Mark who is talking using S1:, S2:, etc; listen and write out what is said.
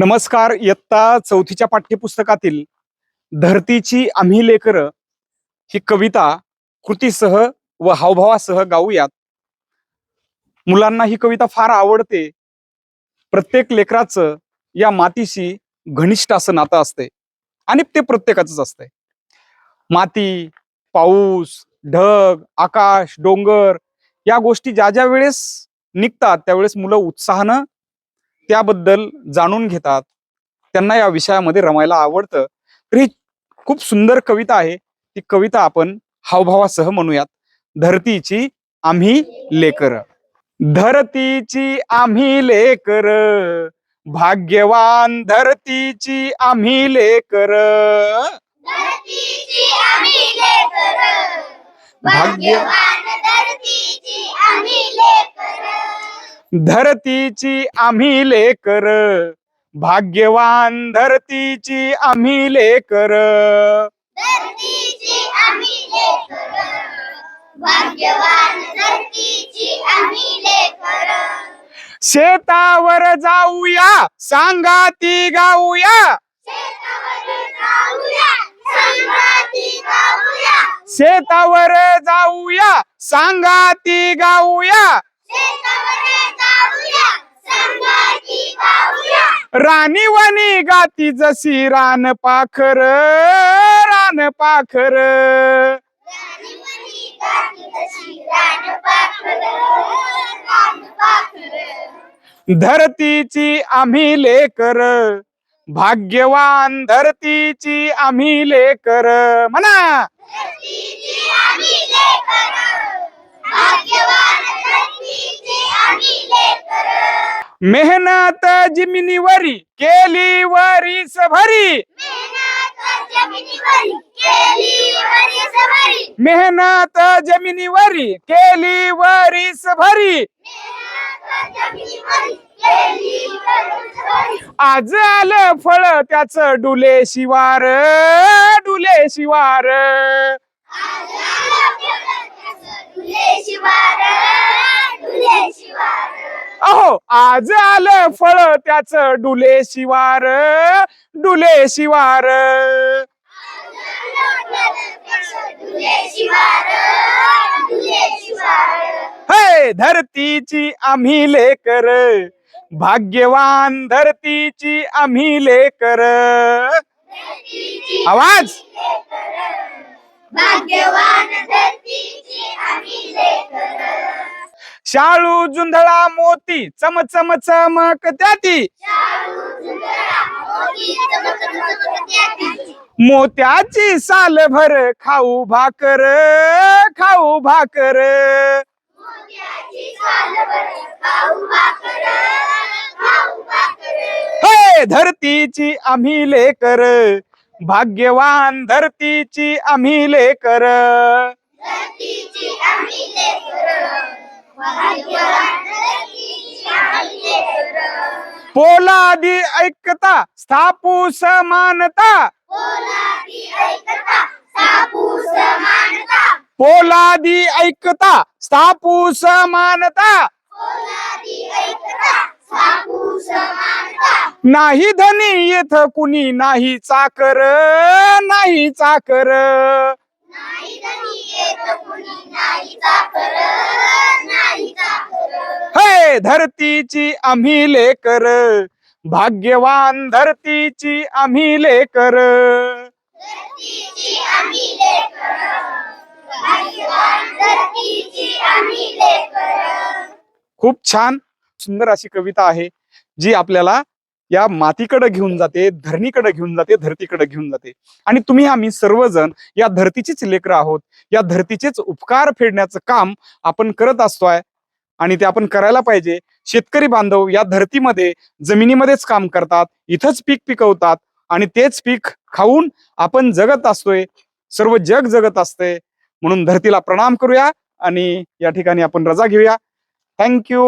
S1: नमस्कार इयत्ता चौथीच्या पाठ्यपुस्तकातील धरतीची आम्ही लेकर ही कविता कृतीसह व हावभावासह गाऊयात. मुलांना ही कविता फार आवडते. प्रत्येक लेकराचं या मातीशी घनिष्ठ असं नातं असते आणि ते प्रत्येकाच असतंय. माती पाऊस ढग आकाश डोंगर या गोष्टी ज्या ज्या वेळेस निघतात त्यावेळेस मुलं उत्साहानं त्याबद्दल जाणून घेतात. त्यांना या विषयामध्ये रमायला आवडतं. तर ही खूप सुंदर कविता आहे. ती कविता आपण हावभावासह म्हणूयात. धरतीची आम्ही लेकर. धरतीची आम्ही लेकर. भाग्यवान धरतीची आम्ही लेकर.
S2: धरतीची आम्ही लेकरं.
S1: भाग्य
S2: धरतीची आम्ही लेकरं.
S1: भाग्यवान धरतीची आम्ही लेकर. शेतावर जाऊया सांगा ती गाऊया
S2: शेतावर जाऊया,
S1: सांगा ती गाऊया
S2: राणी
S1: वाणी गाती जशी रान पाखर रान पाखर. धरतीची आम्ही लेकर भाग्यवान धरतीची आम्ही लेकर. म्हणा. मेहनत जिमिनीवरी केली वरीस भरी
S2: मेहनत जमिनीवरी केली वरीसभरी.
S1: मेहनत जमिनीवरी केली वरीस भरी
S2: मेहनत जमिनीवरी केली वरीसभरी.
S1: आज आलं फळ त्याच डुले शिवार डुले शिवार
S2: आज आलं फळं त्याचं डुले शिवार, डुले शिवार.
S1: अहो आज आलं फळ त्याच डुले शिवार डुले शिवार. हे धरतीची आम्ही लेकर भाग्यवान धरतीची आम्ही लेकर. आवाज!
S2: भाग्यवान धरतीची आम्ही लेकर.
S1: शाळू जुंधळा मोती चमचम चम चमक त्याती. मोत्याची साल भर खाऊ भाकर खाऊ भाकर. हे धरतीची आम्ही लेकर भाग्यवान धरतीची आम्ही लेकर
S2: धरतीची आम्ही लेकर.
S1: पोलादी ऐकता स्थापू समानता.
S2: पोलादी ऐकता सापू समानता.
S1: पोलादी ऐकता स्थापू समानता.
S2: पोलादी ऐकता सापू समानता.
S1: नाही धनी येथ कुणी नाही चाकर नाही चाकर.
S2: नाही धनी येत कुणी नाही चाकर नाही चाकर.
S1: हे
S2: धरतीची आम्ही लेकरं. भाग्यवान धरतीची आम्ही लेकरं.
S1: खूप छान सुंदर अशी कविता आहे जी आपल्याला या मातीकडे घेऊन जाते धरणीकडे घेऊन जाते धरतीकडे घेऊन जाते. आणि तुम्ही आम्ही सर्वजण या धरतीचीच लेकरं आहोत. या धरतीचेच उपकार फेडण्याचं काम आपण करत असतोय. आणि ते आपण करायला पाहिजे. शेतकरी बांधव या धरतीमध्ये जमिनीमध्येच काम करतात इथंच पीक पिकवतात आणि तेच पीक खाऊन आपण जगत असतोय सर्व जग जगत असते म्हणून धरतीला प्रणाम करूया आणि या ठिकाणी आपण रजा घेऊया. थँक्यू